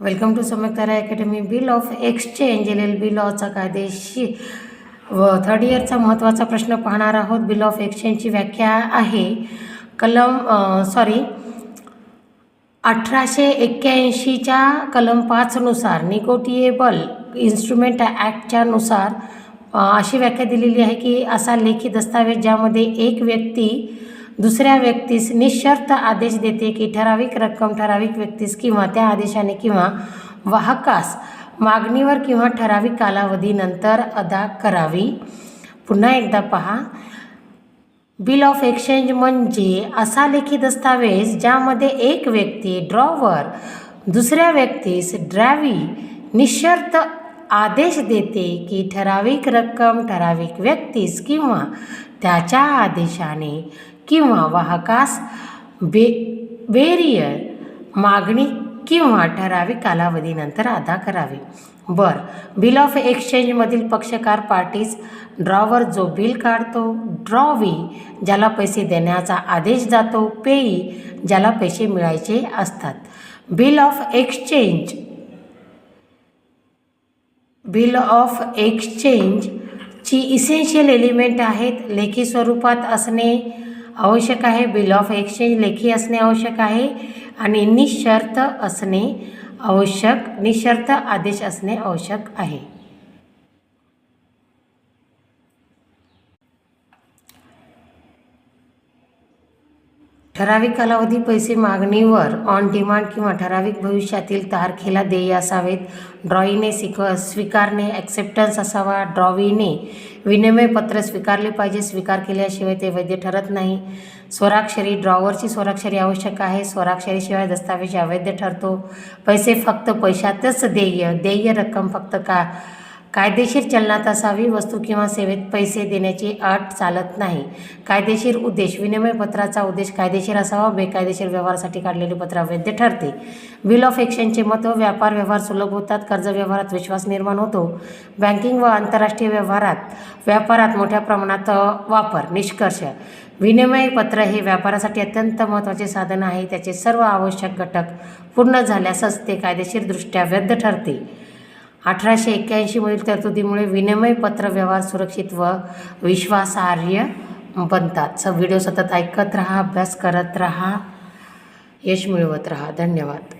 Welcome to समर्थारा academy bill of exchange L L B लॉचा कायदेशीर व third इयरचा महत्त्वाचा प्रश्न पाहणार आहोत. बिल ऑफ एक्सचेंजची व्याख्या आहे. कलम सॉरी अठराशे एक्क्याऐंशीच्या कलम पाचनुसार निगोटिएबल इन्स्ट्रुमेंट ॲक्टच्या नुसार अशी व्याख्या दिलेली आहे की असा लेखी दस्तावेज ज्यामध्ये एक व्यक्ती दुसऱ्या व्यक्तीस निशर्त आदेश देते की ठराविक रक्कम ठराविक व्यक्तीस किंवा त्या आदेशाने किंवा वाहकास मागणीवर किंवा ठराविक कालावधीनंतर अदा करावी. पुन्हा एकदा पहा. बिल ऑफ एक्सचेंज म्हणजे असा लेखी दस्तावेज ज्यामध्ये एक व्यक्ती ड्रॉवर दुसऱ्या व्यक्तीस ड्रॅवी निशर्त आदेश देते की ठराविक रक्कम ठराविक व्यक्तीस किंवा त्याच्या आदेशाने किंवा वाहकास बे बेरियर मागणी किंवा ठराविक कालावधीनंतर अदा करावी. बर बिल ऑफ एक्सचेंजमधील पक्षकार पार्टीज ड्रॉवर जो बिल काढतो ड्रॉवी ज्याला पैसे देण्याचा आदेश जातो पेई ज्याला पैसे मिळायचे असतात. Bill of exchange bill of एक्सचेंजची essential element आहेत लेखी स्वरूपात असणे आवश्यक आहे. बिल ऑफ एक्सचेंज लेखी असणे आवश्यक आहे आणि निशर्त असणे आवश्यक निशर्त आदेश असणे आवश्यक आहे. ठराविक कालावधी पैसे मागणीवर ऑन डिमांड किंवा ठराविक भविष्यातील तारखेला देय असावेत. ड्रॉईने स्वीक स्वीकारणे ॲक्सेप्टन्स असावा. ड्रॉवीने विनिमय पत्र स्वीकारले पाहिजे. स्वीकार केल्याशिवाय ते वैध ठरत नाही. स्वराक्षरी ड्रॉवरची स्वराक्षरी आवश्यक आहे. स्वराक्षरीशिवाय दस्तावेज अवैध ठरतो. पैसे फक्त पैशातच देय देय रक्कम फक्त का कायदेशीर चलनात असावी वस्तू किंवा सेवेत पैसे देण्याची अट चालत नाही. कायदेशीर उद्देश विनिमय पत्राचा उद्देश कायदेशीर असावा बेकायदेशीर व्यवहारासाठी काढलेले पत्र अवैध ठरते. बिल ऑफ एक्सचेंजचे महत्त्व व्यापार व्यवहार सुलभ होतात कर्ज व्यवहारात विश्वास निर्माण होतो. बँकिंग व आंतरराष्ट्रीय व्यवहारात व्यापारात मोठ्या प्रमाणात वापर निष्कर्ष. विनिमय पत्र हे व्यापारासाठी अत्यंत महत्त्वाचे साधन आहे. त्याचे सर्व आवश्यक घटक पूर्ण झाल्यासच ते कायदेशीरदृष्ट्या वैध ठरते. अठराशे एक्क्याऐंशीमधील तरतुदीमुळे विनिमय पत्र व्यवहार सुरक्षित व विश्वासार्ह बनतात. स व्हिडिओ सतत ऐकत राहा अभ्यास करत राहा. यश मिळवत राहा. धन्यवाद.